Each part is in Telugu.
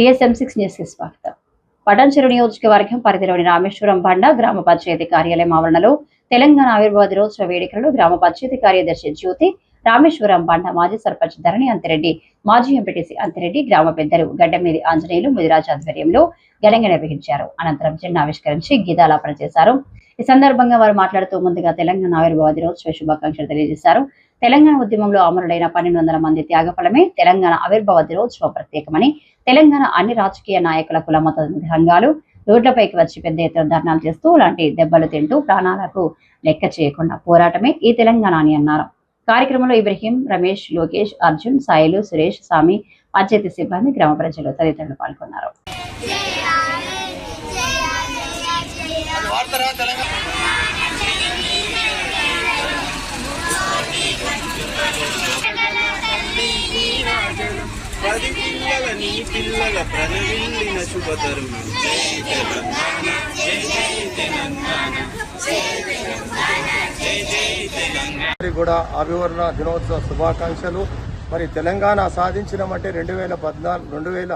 టీఎస్ఎం సిక్స్ న్యూస్ స్వాగతం. పటాన్చెరు నియోజకవర్గం పరిధిలోని రామేశ్వరం బండ గ్రామ పంచాయతీ కార్యాలయం ఆవరణలో తెలంగాణ ఆవిర్భావ దినోత్సవ వేడుకలను గ్రామ పంచాయతీ కార్యదర్శి జ్యోతి రామేశ్వరం బండ మాజీ సర్పంచ్ ధరణి అంతిరెడ్డి మాజీ ఎంపీటీసీ అంతిరెడ్డి గ్రామ పెద్దలు గడ్డమీది ఆంజనేయులు ముదిరాజ్ ఆధ్వర్యంలో ఘనంగా నిర్వహించారు. అనంతరం జెండా ఆవిష్కరించి గీతాలాపన చేశారు. ఈ సందర్భంగా వారు మాట్లాడుతూ ముందుగా తెలంగాణ ఆవిర్భావ దినోత్సవ శుభాకాంక్షలు తెలియజేశారు. తెలంగాణ ఉద్యమంలో అమరుడైన పన్నెండు వందల మంది త్యాగఫలమే తెలంగాణ ఆవిర్భావ దినోత్సవ ప్రత్యేకమని తెలంగాణ అన్ని రాజకీయ నాయకుల కుల మత సంఘాలు రోడ్లపైకి వచ్చి పెద్ద ఎత్తున ధర్నాలు చేస్తూ లాంటి దెబ్బలు తింటూ ప్రాణాలకు లెక్క చేయకుండా పోరాటమే ఈ తెలంగాణ అని అన్నారు. కార్యక్రమంలో ఇబ్రహీం రమేష్ లోకేష్ అర్జున్ సాయిలు సురేష్ స్వామి పంచాయతీ సిబ్బంది గ్రామ ప్రజలు తదితరులు పాల్గొన్నారు. పది పిల్లల నీ పిల్లల ప్రణవిల్లిన కూడా అభివర్ణ దినోత్సవ శుభాకాంక్షలు. మరి తెలంగాణ సాధించినమంటే రెండు వేల పద్నాలుగు రెండు వేల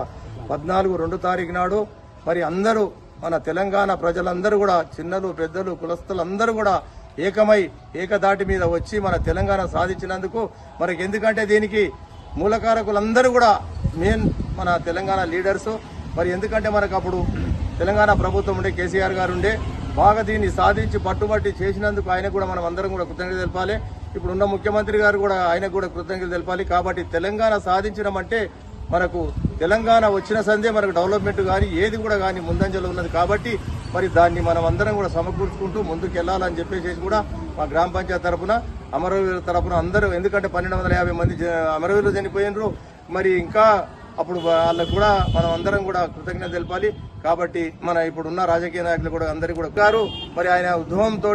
పద్నాలుగు రెండు తారీఖు నాడు మరి అందరూ మన తెలంగాణ ప్రజలందరూ కూడా చిన్నలు పెద్దలు కులస్తులందరూ కూడా ఏకమై ఏకదాటి మీద వచ్చి మన తెలంగాణ సాధించినందుకు మనకి ఎందుకంటే దీనికి మూలకారకులందరూ కూడా మెయిన్ మన తెలంగాణ లీడర్స్. మరి ఎందుకంటే మనకు అప్పుడు తెలంగాణ ప్రభుత్వం ఉండే కేసీఆర్ గారు ఉండే బాగా దీన్ని సాధించి పట్టుబట్టి చేసినందుకు ఆయన కూడా మనం అందరం కూడా కృతజ్ఞత తెలపాలి. ఇప్పుడున్న ముఖ్యమంత్రి గారు కూడా ఆయనకు కూడా కృతజ్ఞత తెలపాలి. కాబట్టి తెలంగాణ సాధించడం అంటే మనకు తెలంగాణ వచ్చిన సందే మనకు డెవలప్మెంట్ కానీ ఏది కూడా కానీ ముందంజలో ఉన్నది కాబట్టి మరి దాన్ని మనం అందరం కూడా సమకూర్చుకుంటూ ముందుకు వెళ్ళాలని చెప్పేసి కూడా మా గ్రామ పంచాయతీ తరఫున అమరవీరుల తరపున అందరూ ఎందుకంటే పన్నెండు వందల యాభై మంది అమరవీరులు చనిపోయినరు. మరి ఇంకా అప్పుడు వాళ్ళకు కూడా మనం అందరం కూడా కృతజ్ఞత తెలపాలి. కాబట్టి మన ఇప్పుడున్న రాజకీయ నాయకులు కూడా అందరికీ కూడా గారు మరి ఆయన ఉద్యమంతో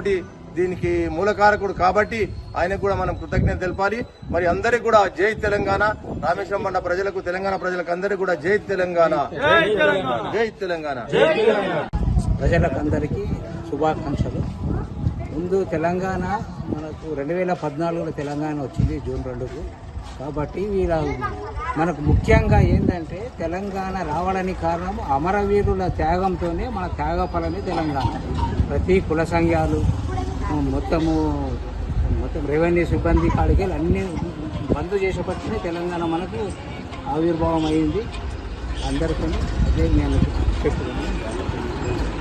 దీనికి మూలకారకుడు కాబట్టి ఆయనకు కూడా మనం కృతజ్ఞత తెలపాలి. మరి అందరికి కూడా జై తెలంగాణ. రామేశ్వరం మండ ప్రజలకు తెలంగాణ ప్రజలకు అందరికీ కూడా జై తెలంగాణ. జై తెలంగాణ. ప్రజలకు అందరికీ శుభాకాంక్షలు. ముందు తెలంగాణ మనకు రెండు వేల పద్నాలుగులో తెలంగాణ వచ్చింది జూన్ రెండుకు. కాబట్టి వీళ్ళ మనకు ముఖ్యంగా ఏంటంటే తెలంగాణ రావడానికి కారణం అమరవీరుల త్యాగంతోనే మన త్యాగఫలమే తెలంగాణ. ప్రతి కుల సంఘాలు మొత్తము మొత్తం రెవెన్యూ సిబ్బంది కాడికి అన్ని బంద్ చేసేపట్టునే తెలంగాణ మనకు ఆవిర్భావం అయింది. అందరికీ అదే నేను చెప్తున్నాను